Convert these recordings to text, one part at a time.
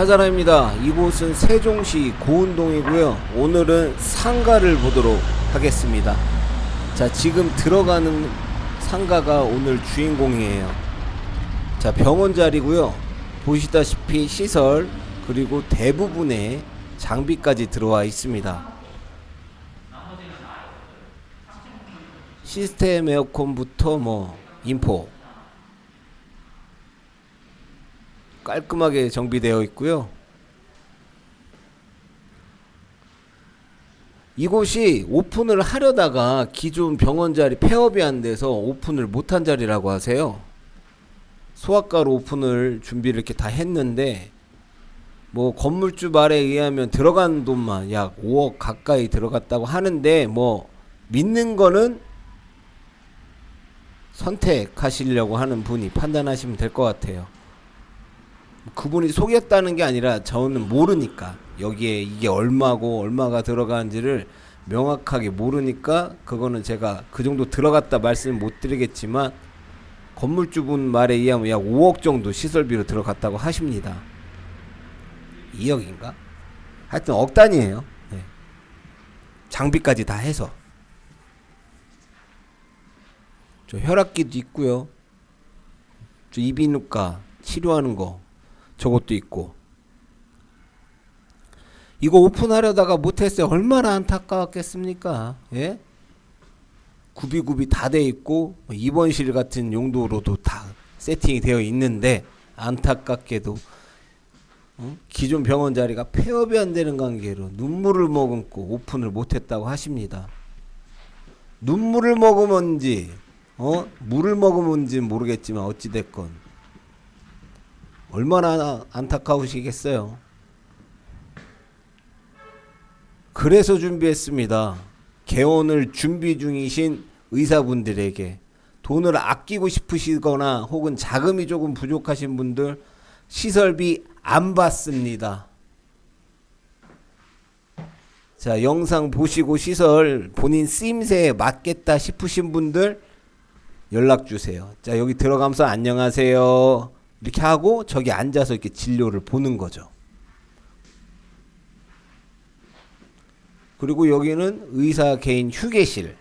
차자라입니다. 이곳은 세종시 고운동이고요. 오늘은 상가를 보도록 하겠습니다. 자, 지금 들어가는 상가가 오늘 주인공이에요. 자, 병원 자리고요. 보시다시피 시설 그리고 대부분의 장비까지 들어와 있습니다. 시스템 에어컨부터 뭐 인포 깔끔하게 정비되어 있고요. 이곳이 오픈을 하려다가 기존 병원 자리 폐업이 안 돼서 오픈을 못한 자리라고 하세요. 소아과로 오픈을 준비를 이렇게 다 했는데 뭐 건물주 말에 의하면 들어간 돈만 약 5억 가까이 들어갔다고 하는데 뭐 믿는 거는 선택하시려고 하는 분이 판단하시면 될 것 같아요. 그분이 속였다는 게 아니라 저는 모르니까 여기에 이게 얼마고 얼마가 들어가는지를 명확하게 모르니까 그거는 제가 그 정도 들어갔다 말씀 못 드리겠지만 건물주분 말에 의하면 약 5억 정도 시설비로 들어갔다고 하십니다. 2억인가? 하여튼 억 단위예요. 네. 장비까지 다 해서. 저 혈압기도 있고요. 저 이비인후과 치료하는 거 저것도 있고. 이거 오픈하려다가 못했어요. 얼마나 안타까웠겠습니까? 예? 구비구비 다 돼 있고 뭐 입원실 같은 용도로도 다 세팅이 되어 있는데 안타깝게도 어? 기존 병원 자리가 폐업이 안 되는 관계로 눈물을 머금고 오픈을 못했다고 하십니다. 눈물을 머금은지 어 물을 머금은지 모르겠지만 어찌 됐건 얼마나 안타까우시겠어요. 그래서 준비했습니다. 개원을 준비 중이신 의사분들에게 돈을 아끼고 싶으시거나 혹은 자금이 조금 부족하신 분들 시설비 안 받습니다. 자, 영상 보시고 시설 본인 쓰임새에 맞겠다 싶으신 분들 연락 주세요. 자, 여기 들어가면서 안녕하세요. 이렇게 하고 저기 앉아서 이렇게 진료를 보는 거죠. 그리고 여기는 의사 개인 휴게실.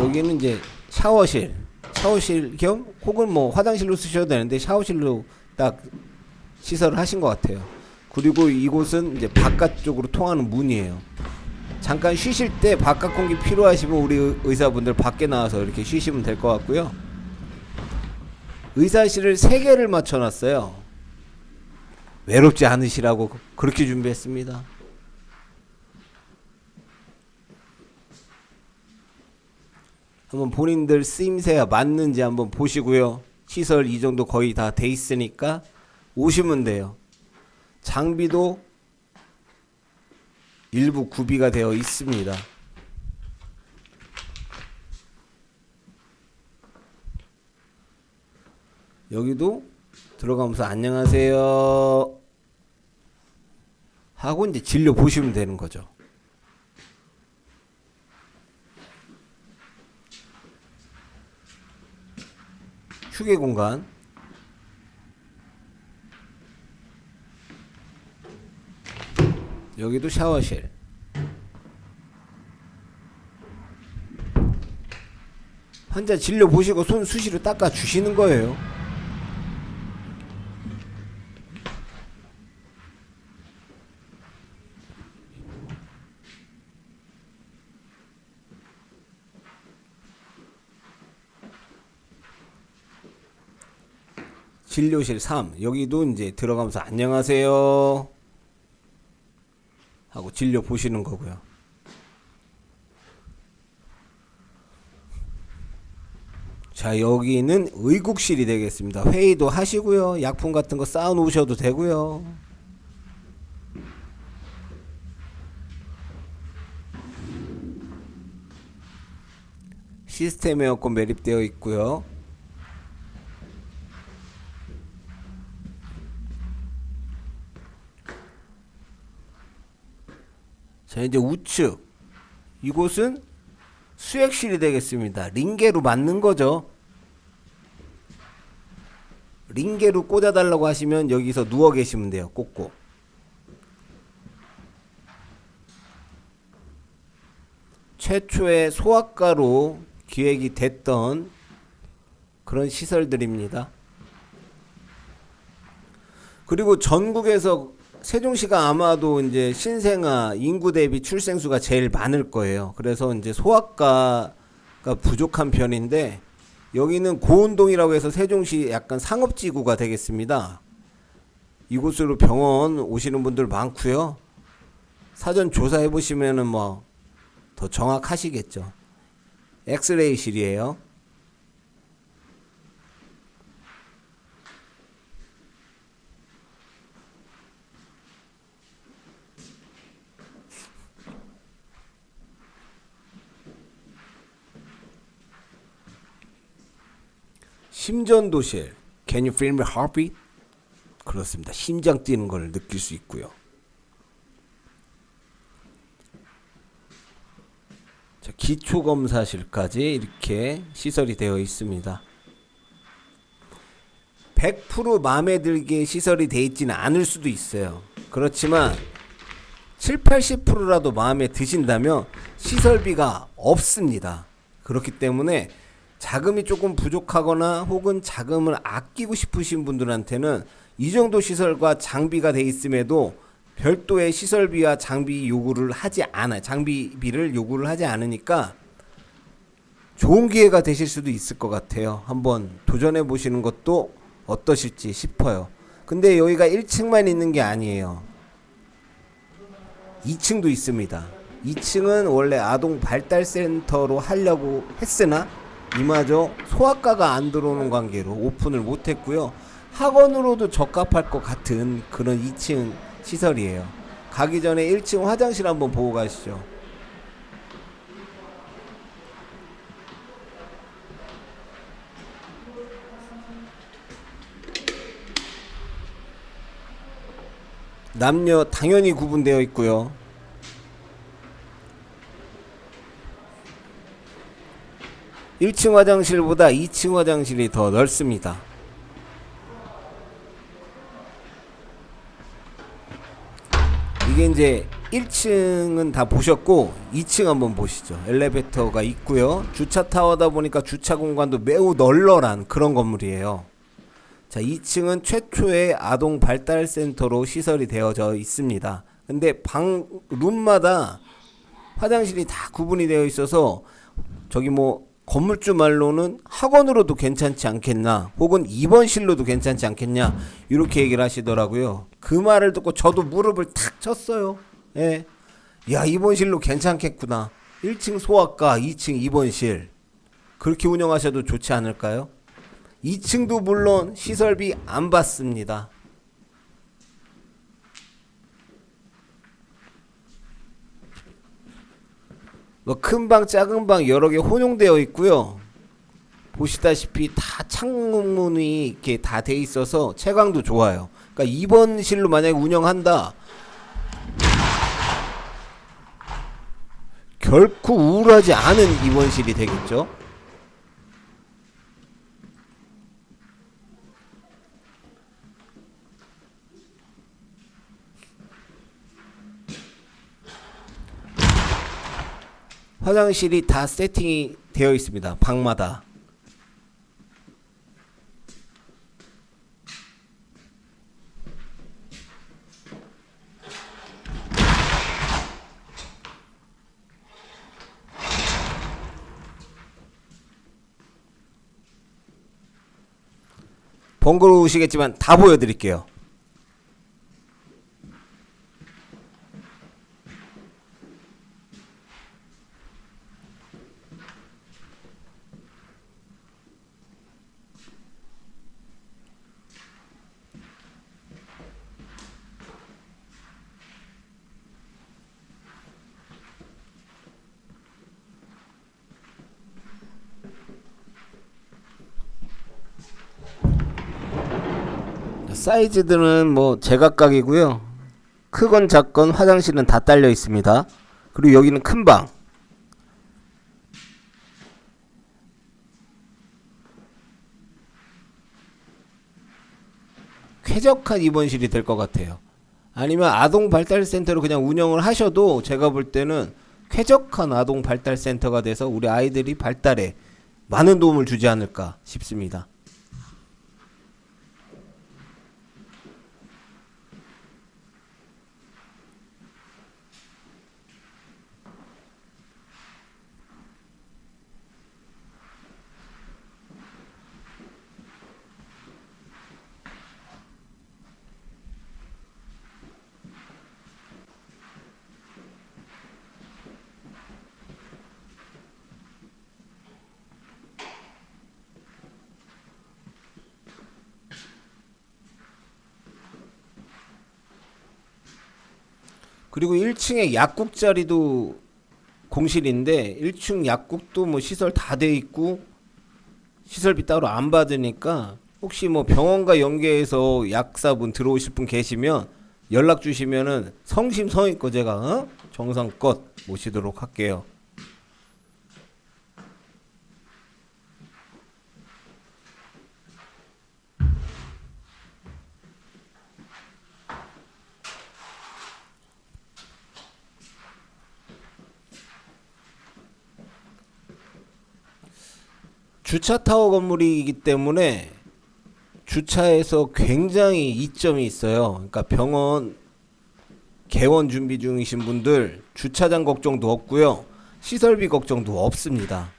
여기는 이제 샤워실, 샤워실 겸 혹은 뭐 화장실로 쓰셔도 되는데 샤워실로 딱 시설을 하신 것 같아요. 그리고 이곳은 이제 바깥쪽으로 통하는 문이에요. 잠깐 쉬실 때 바깥 공기 필요하시면 우리 의- 의사분들 밖에 나와서 이렇게 쉬시면 될 것 같고요. 의사실을 세 개를 맞춰놨어요. 외롭지 않으시라고 그렇게 준비했습니다. 한번 본인들 쓰임새가 맞는지 한번 보시고요. 시설 이 정도 거의 다 돼 있으니까 오시면 돼요. 장비도 일부 구비가 되어 있습니다. 여기도 들어가면서 안녕하세요 하고 이제 진료 보시면 되는 거죠. 휴게 공간 여기도 샤워실 환자 진료 보시고 손 수시로 닦아 주시는 거예요. 진료실 3 여기도 이제 들어가면서 안녕하세요 진료 보시는 거고요. 자 여기는 의국실이 되겠습니다. 회의도 하시고요. 약품 같은 거 쌓아 놓으셔도 되고요. 시스템 에어컨 매립되어 있고요. 자 이제 우측 이곳은 수액실이 되겠습니다. 링게로 맞는 거죠. 링게로 꽂아달라고 하시면 여기서 누워 계시면 돼요. 꽂고. 최초의 소아과로 기획이 됐던 그런 시설들입니다. 그리고 전국에서 세종시가 아마도 이제 신생아 인구 대비 출생수가 제일 많을 거예요. 그래서 이제 소아과가 부족한 편인데 여기는 고운동이라고 해서 세종시 약간 상업지구가 되겠습니다. 이곳으로 병원 오시는 분들 많고요. 사전 조사해 보시면은 뭐 더 정확하시겠죠. 엑스레이실이에요. 심전도실. Can you feel my heartbeat? 그렇습니다. 심장 뛰는 걸 느낄 수 있고요. 자, 기초검사실까지 이렇게 시설이 되어 있습니다. 100% 마음에 들게 시설이 되어 있지는 않을 수도 있어요. 그렇지만 7, 80%라도 마음에 드신다면 시설비가 없습니다. 그렇기 때문에 자금이 조금 부족하거나 혹은 자금을 아끼고 싶으신 분들한테는 이 정도 시설과 장비가 돼 있음에도 별도의 시설비와 장비 요구를 하지 않아 장비비를 요구를 하지 않으니까 좋은 기회가 되실 수도 있을 것 같아요. 한번 도전해 보시는 것도 어떠실지 싶어요. 근데 여기가 1층만 있는 게 아니에요. 2층도 있습니다. 2층은 원래 아동 발달 센터로 하려고 했으나 이마저 소아과가 안 들어오는 관계로 오픈을 못 했고요. 학원으로도 적합할 것 같은 그런 2층 시설이에요. 가기 전에 1층 화장실 한번 보고 가시죠. 남녀 당연히 구분되어 있고요. 일층 화장실보다 2층 화장실이 더 넓습니다. 이게 이제 1층은 다 보셨고 2층 한번 보시죠. 엘리베이터가 있고요. 주차 타워다 보니까 주차 공간도 매우 널널한 그런 건물이에요. 자, 2층은 최초의 아동 발달 센터로 시설이 되어져 있습니다. 근데 방 룸마다 화장실이 다 구분이 되어 있어서 저기 뭐 건물주 말로는 학원으로도 괜찮지 않겠나 혹은 입원실로도 괜찮지 않겠냐 이렇게 얘기를 하시더라고요. 그 말을 듣고 저도 무릎을 탁 쳤어요. 예. 야, 입원실로 괜찮겠구나. 1층 소아과, 2층 입원실. 그렇게 운영하셔도 좋지 않을까요? 2층도 물론 시설비 안 받습니다. 뭐 큰 방, 작은 방 여러 개 혼용되어 있고요. 보시다시피 다 창문이 이렇게 다 돼 있어서 채광도 좋아요. 그러니까 입원실로 만약에 운영한다. 결코 우울하지 않은 입원실이 되겠죠. 화장실이 다 세팅이 되어 있습니다. 방마다. 번거로우시겠지만 다 보여드릴게요. 사이즈들은 뭐 제각각이고요. 크건 작건 화장실은 다 딸려 있습니다. 그리고 여기는 큰 방. 쾌적한 입원실이 될 것 같아요. 아니면 아동 발달 센터로 그냥 운영을 하셔도 제가 볼 때는 쾌적한 아동 발달 센터가 돼서 우리 아이들이 발달에 많은 도움을 주지 않을까 싶습니다. 그리고 1층에 약국 자리도 공실인데 1층 약국도 뭐 시설 다 돼 있고 시설비 따로 안 받으니까 혹시 뭐 병원과 연계해서 약사분 들어오실 분 계시면 연락 주시면은 성심성의껏 제가 어? 정성껏 모시도록 할게요. 주차 타워 건물이기 때문에 주차에서 굉장히 이점이 있어요. 그러니까 병원 개원 준비 중이신 분들 주차장 걱정도 없고요. 시설비 걱정도 없습니다.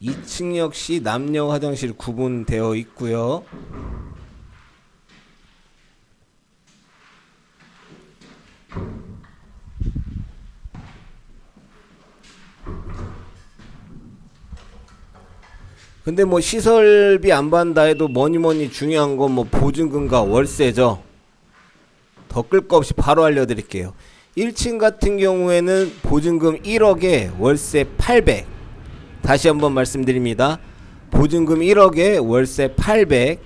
2층 역시 남녀 화장실 구분되어 있고요. 근데 뭐 시설비 안 받는다 해도 뭐니 뭐니 중요한 건 뭐 보증금과 월세죠. 더 끌 거 없이 바로 알려드릴게요. 1층 같은 경우에는 보증금 1억에 월세 800. 다시 한번 말씀드립니다. 보증금 1억에 월세 800.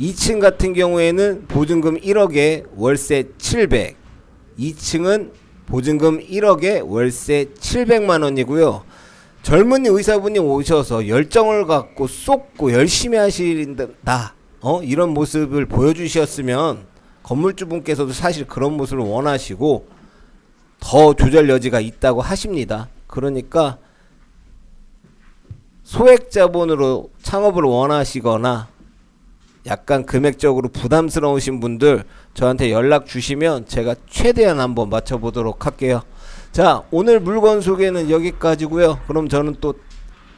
2층 같은 경우에는 보증금 1억에 월세 700. 2층은 보증금 1억에 월세 700만 원이고요. 젊은 의사분이 오셔서 열정을 갖고 쏟고 열심히 하신다. 어? 이런 모습을 보여주셨으면 건물주분께서도 사실 그런 모습을 원하시고 더 조절 여지가 있다고 하십니다. 그러니까 소액 자본으로 창업을 원하시거나 약간 금액적으로 부담스러우신 분들 저한테 연락 주시면 제가 최대한 한번 맞춰보도록 할게요. 자, 오늘 물건 소개는 여기까지고요. 그럼 저는 또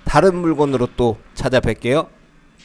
다른 물건으로 또 찾아뵐게요.